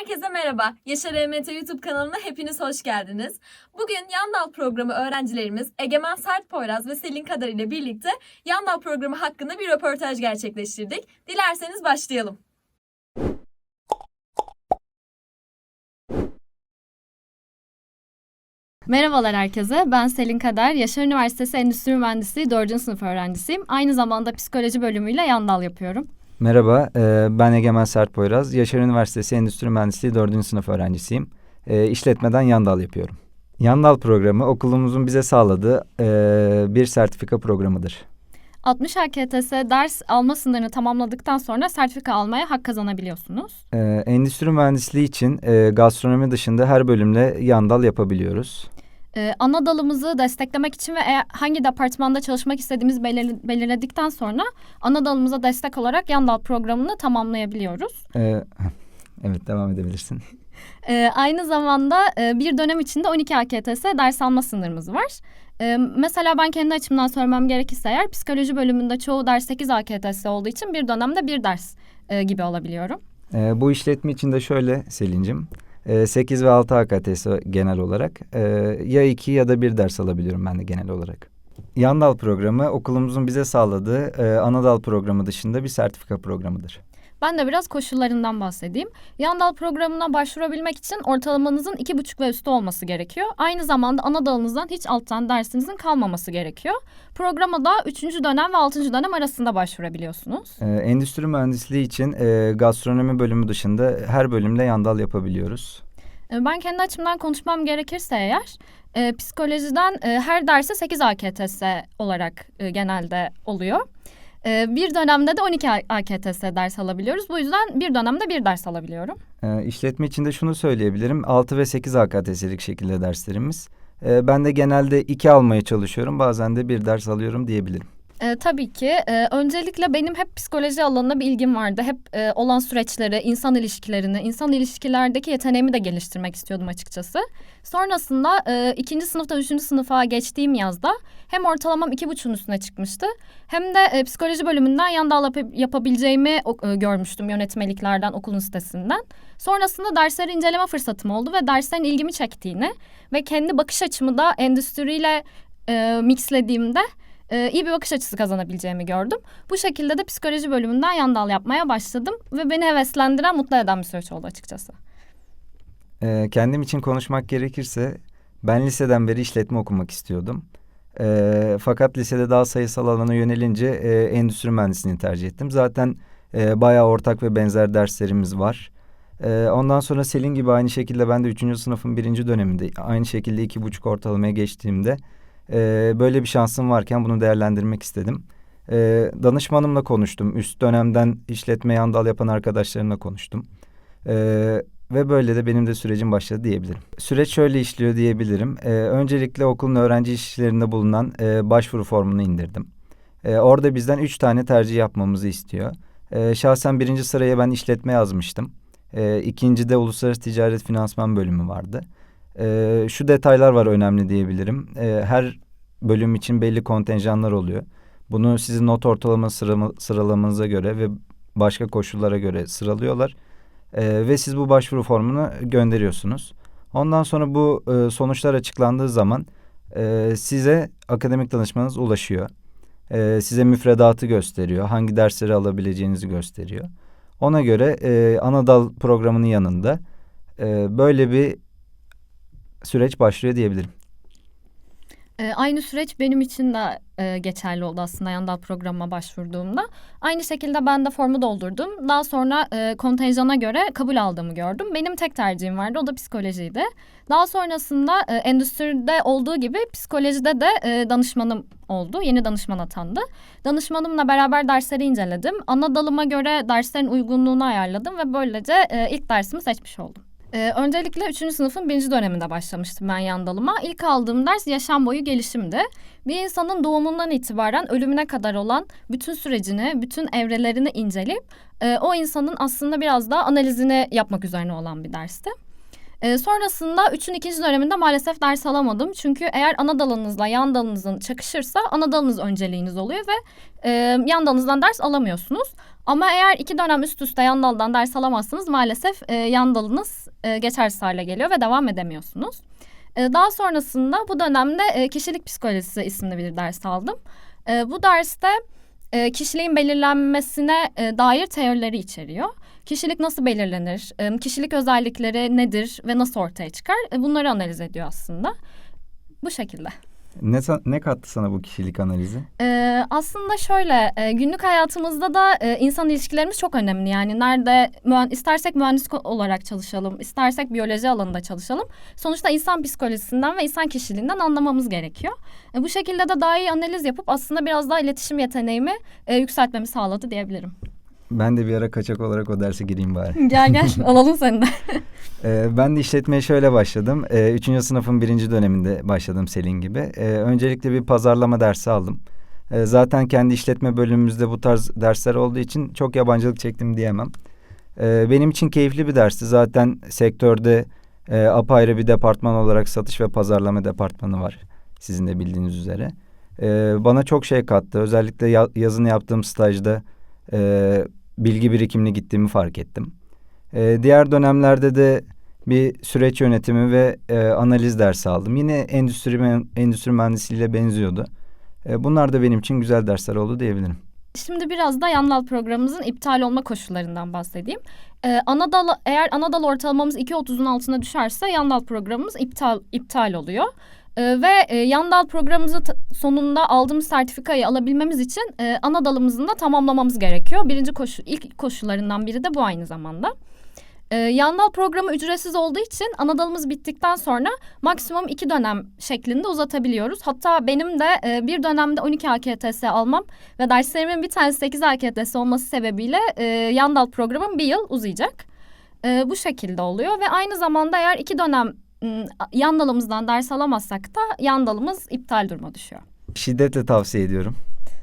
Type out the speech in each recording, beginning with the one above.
Herkese merhaba. Yaşar EMT YouTube kanalına hepiniz hoş geldiniz. Bugün Yandal programı öğrencilerimiz Egemen Sert Poyraz ve Selin Kadar ile birlikte Yandal programı hakkında bir röportaj gerçekleştirdik. Dilerseniz başlayalım. Merhabalar herkese. Ben Selin Kader. Yaşar Üniversitesi Endüstri Mühendisliği 4. sınıf öğrencisiyim. Aynı zamanda psikoloji bölümüyle yandal yapıyorum. Merhaba, e, ben Egemen Sertpoyraz. Yaşar Üniversitesi Endüstri Mühendisliği 4. sınıf öğrencisiyim. E, işletmeden Yandal yapıyorum. Yandal programı okulumuzun bize sağladığı e, bir sertifika programıdır. 60 AKTS ders alma sınırını tamamladıktan sonra sertifika almaya hak kazanabiliyorsunuz. E, endüstri mühendisliği için e, gastronomi dışında her bölümle Yandal yapabiliyoruz. Ee, ana dalımızı desteklemek için ve eğer hangi departmanda çalışmak istediğimiz belir- belirledikten sonra ana dalımıza destek olarak yandal programını tamamlayabiliyoruz. E, evet, devam edebilirsin. Ee, aynı zamanda e, bir dönem içinde 12 AKTS ders alma sınırımız var. Ee, mesela ben kendi açımdan söylemem gerekirse eğer psikoloji bölümünde çoğu ders 8 AKTS olduğu için bir dönemde bir ders e, gibi alabiliyorum. E, bu işletme için de şöyle Selin'cim. E, 8 ve 6 AKTS genel olarak. E, ya 2 ya da bir ders alabiliyorum ben de genel olarak. Yandal programı okulumuzun bize sağladığı e, Anadal programı dışında bir sertifika programıdır. Ben de biraz koşullarından bahsedeyim. Yandal programına başvurabilmek için ortalamanızın iki buçuk ve üstü olması gerekiyor. Aynı zamanda ana dalınızdan hiç alttan dersinizin kalmaması gerekiyor. Programa da üçüncü dönem ve altıncı dönem arasında başvurabiliyorsunuz. E, endüstri mühendisliği için e, gastronomi bölümü dışında her bölümde Yandal yapabiliyoruz. Ee, Ben kendi açımdan konuşmam gerekirse eğer e, psikolojiden e, her derse 8 AKTS olarak e, genelde oluyor. E, bir dönemde de 12 A- AKTS ders alabiliyoruz. Bu yüzden bir dönemde bir ders alabiliyorum. E, işletme için de şunu söyleyebilirim. 6 ve 8 AKTS'lik şekilde derslerimiz. E, ben de genelde 2 almaya çalışıyorum. Bazen de bir ders alıyorum diyebilirim. E, tabii ki. E, öncelikle benim hep psikoloji alanına bir ilgim vardı. Hep e, olan süreçleri, insan ilişkilerini, insan ilişkilerdeki yeteneğimi de geliştirmek istiyordum açıkçası. Sonrasında e, ikinci sınıftan üçüncü sınıfa geçtiğim yazda hem ortalamam iki buçuğun üstüne çıkmıştı. Hem de e, psikoloji bölümünden yandal yap- yapabileceğimi e, görmüştüm yönetmeliklerden, okulun sitesinden. Sonrasında dersleri inceleme fırsatım oldu ve derslerin ilgimi çektiğini ve kendi bakış açımı da endüstriyle e, mixlediğimde e, iyi bir bakış açısı kazanabileceğimi gördüm. Bu şekilde de psikoloji bölümünden yandal yapmaya başladım ve beni heveslendiren, mutlu eden bir süreç oldu açıkçası. E, kendim için konuşmak gerekirse ben liseden beri işletme okumak istiyordum. E, fakat lisede daha sayısal alana yönelince e, endüstri mühendisliğini tercih ettim. Zaten e, bayağı ortak ve benzer derslerimiz var. E, ondan sonra Selin gibi aynı şekilde ben de üçüncü sınıfın birinci döneminde aynı şekilde iki buçuk ortalamaya geçtiğimde e, böyle bir şansım varken bunu değerlendirmek istedim. E, danışmanımla konuştum. Üst dönemden işletme yandal yapan arkadaşlarımla konuştum. E, ve böyle de benim de sürecim başladı diyebilirim. Süreç şöyle işliyor diyebilirim. Ee, öncelikle okulun öğrenci işlerinde bulunan e, başvuru formunu indirdim. Ee, orada bizden üç tane tercih yapmamızı istiyor. Ee, şahsen birinci sıraya ben işletme yazmıştım. Ee, ikincide uluslararası ticaret finansman bölümü vardı. Ee, şu detaylar var önemli diyebilirim. Ee, her bölüm için belli kontenjanlar oluyor. Bunu sizin not ortalama sırama, sıralamanıza göre ve başka koşullara göre sıralıyorlar. Ee, ve siz bu başvuru formunu gönderiyorsunuz. Ondan sonra bu e, sonuçlar açıklandığı zaman e, size akademik danışmanınız ulaşıyor. E, size müfredatı gösteriyor. Hangi dersleri alabileceğinizi gösteriyor. Ona göre e, Anadal programının yanında e, böyle bir süreç başlıyor diyebilirim. E, aynı süreç benim için de e, geçerli oldu aslında yandal programıma başvurduğumda. Aynı şekilde ben de formu doldurdum. Daha sonra e, kontenjana göre kabul aldığımı gördüm. Benim tek tercihim vardı o da psikolojiydi. Daha sonrasında e, endüstride olduğu gibi psikolojide de e, danışmanım oldu. Yeni danışman atandı. Danışmanımla beraber dersleri inceledim. Ana dalıma göre derslerin uygunluğunu ayarladım ve böylece e, ilk dersimi seçmiş oldum. Ee, öncelikle 3. sınıfın birinci döneminde başlamıştım ben yandalıma. İlk aldığım ders yaşam boyu gelişimdi. Bir insanın doğumundan itibaren ölümüne kadar olan bütün sürecini, bütün evrelerini inceleyip e, o insanın aslında biraz daha analizini yapmak üzerine olan bir dersti. E, sonrasında 3'ün ikinci döneminde maalesef ders alamadım. Çünkü eğer ana dalınızla yan dalınızın çakışırsa ana dalınız önceliğiniz oluyor ve e, yan dalınızdan ders alamıyorsunuz. Ama eğer iki dönem üst üste yan daldan ders alamazsanız maalesef e, yan dalınız e, geçersiz hale geliyor ve devam edemiyorsunuz. E, daha sonrasında bu dönemde e, kişilik psikolojisi isimli bir ders aldım. E, bu derste e, kişiliğin belirlenmesine e, dair teorileri içeriyor. Kişilik nasıl belirlenir? E, kişilik özellikleri nedir ve nasıl ortaya çıkar? E, bunları analiz ediyor aslında. Bu şekilde. Ne, ne kattı sana bu kişilik analizi? Ee, aslında şöyle e, günlük hayatımızda da e, insan ilişkilerimiz çok önemli. Yani nerede mühen- istersek mühendis olarak çalışalım, istersek biyoloji alanında çalışalım. Sonuçta insan psikolojisinden ve insan kişiliğinden anlamamız gerekiyor. E, bu şekilde de daha iyi analiz yapıp aslında biraz daha iletişim yeteneğimi e, yükseltmemi sağladı diyebilirim. Ben de bir ara kaçak olarak o derse gireyim bari. gel gel alalım seni de. Ee, ben de işletmeye şöyle başladım. Ee, üçüncü sınıfın birinci döneminde başladım Selin gibi. Ee, öncelikle bir pazarlama dersi aldım. Ee, zaten kendi işletme bölümümüzde bu tarz dersler olduğu için çok yabancılık çektim diyemem. Ee, benim için keyifli bir dersti. Zaten sektörde e, apayrı bir departman olarak satış ve pazarlama departmanı var. Sizin de bildiğiniz üzere. Ee, bana çok şey kattı. Özellikle ya- yazını yaptığım stajda e, bilgi birikimli gittiğimi fark ettim. Ee, diğer dönemlerde de bir süreç yönetimi ve e, analiz dersi aldım. Yine endüstri endüstri mühendisliğiyle benziyordu. E, bunlar da benim için güzel dersler oldu diyebilirim. Şimdi biraz da yan dal programımızın iptal olma koşullarından bahsedeyim. Ee, ana dal, eğer ana dal ortalamamız 2.30'un altına düşerse yan dal programımız iptal iptal oluyor. Ee, ve e, yan dal programımızı sonunda aldığımız sertifikayı alabilmemiz için e, ana dalımızın da tamamlamamız gerekiyor. Birinci koşu, ilk koşullarından biri de bu aynı zamanda. Ee, yan dal programı ücretsiz olduğu için ana dalımız bittikten sonra maksimum iki dönem şeklinde uzatabiliyoruz. Hatta benim de e, bir dönemde 12 AKTS almam ve derslerimin bir tanesi 8 AKTS olması sebebiyle e, yan dal programım bir yıl uzayacak. E, bu şekilde oluyor ve aynı zamanda eğer iki dönem yan dalımızdan ders alamazsak da yan dalımız iptal duruma düşüyor. Şiddetle tavsiye ediyorum.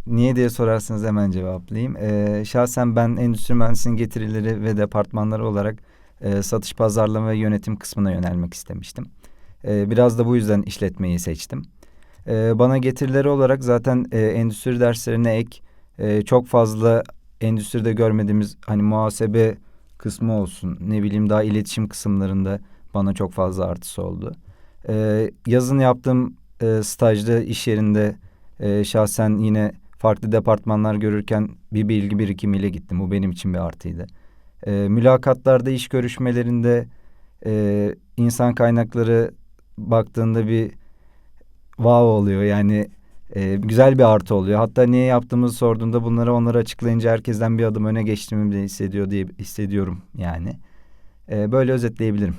Niye diye sorarsanız hemen cevaplayayım. E, şahsen ben endüstri mühendisinin getirileri ve departmanları olarak e, satış, pazarlama ve yönetim kısmına yönelmek istemiştim. E, biraz da bu yüzden işletmeyi seçtim. E, bana getirileri olarak zaten e, endüstri derslerine ek e, çok fazla endüstride görmediğimiz hani muhasebe kısmı olsun ne bileyim daha iletişim kısımlarında bana çok fazla artısı oldu. E, yazın yaptığım e, stajda iş yerinde e, şahsen yine farklı departmanlar görürken bir bilgi birikimiyle gittim. Bu benim için bir artıydı. E, mülakatlarda, iş görüşmelerinde e, insan kaynakları baktığında bir wow oluyor. Yani e, güzel bir artı oluyor. Hatta niye yaptığımızı sorduğunda bunları onlara açıklayınca herkesten bir adım öne geçtiğimi bile hissediyor diye hissediyorum yani. E, böyle özetleyebilirim.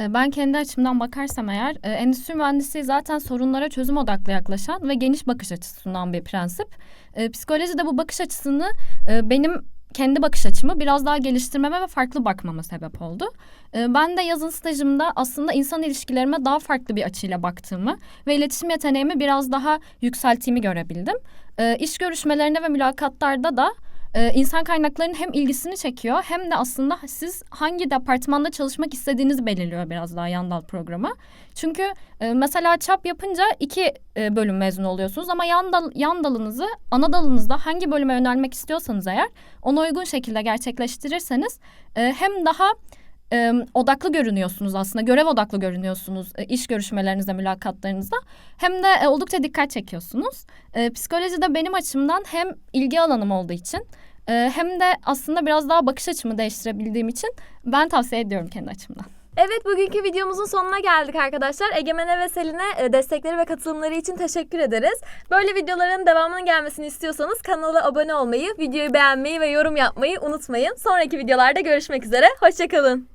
E, Ben kendi açımdan bakarsam eğer e, endüstri mühendisliği zaten sorunlara çözüm odaklı yaklaşan ve geniş bakış açısı sunan bir prensip. E, psikoloji de bu bakış açısını e, benim kendi bakış açımı biraz daha geliştirmeme ve farklı bakmama sebep oldu. Ben de yazın stajımda aslında insan ilişkilerime daha farklı bir açıyla baktığımı ve iletişim yeteneğimi biraz daha yükselttiğimi görebildim. İş görüşmelerinde ve mülakatlarda da e, insan kaynaklarının hem ilgisini çekiyor hem de aslında siz hangi departmanda çalışmak istediğinizi belirliyor biraz daha yan dal programı. Çünkü e, mesela çap yapınca iki e, bölüm mezun oluyorsunuz ama yan, dal, yan dalınızı ana dalınızda hangi bölüme yönelmek istiyorsanız eğer ona uygun şekilde gerçekleştirirseniz e, hem daha e, odaklı görünüyorsunuz aslında. Görev odaklı görünüyorsunuz e, iş görüşmelerinizde, mülakatlarınızda. Hem de e, oldukça dikkat çekiyorsunuz. E, psikoloji de benim açımdan hem ilgi alanım olduğu için e, hem de aslında biraz daha bakış açımı değiştirebildiğim için ben tavsiye ediyorum kendi açımdan. Evet bugünkü videomuzun sonuna geldik arkadaşlar. Egemen'e ve Selin'e e, destekleri ve katılımları için teşekkür ederiz. Böyle videoların devamının gelmesini istiyorsanız kanala abone olmayı, videoyu beğenmeyi ve yorum yapmayı unutmayın. Sonraki videolarda görüşmek üzere. Hoşçakalın.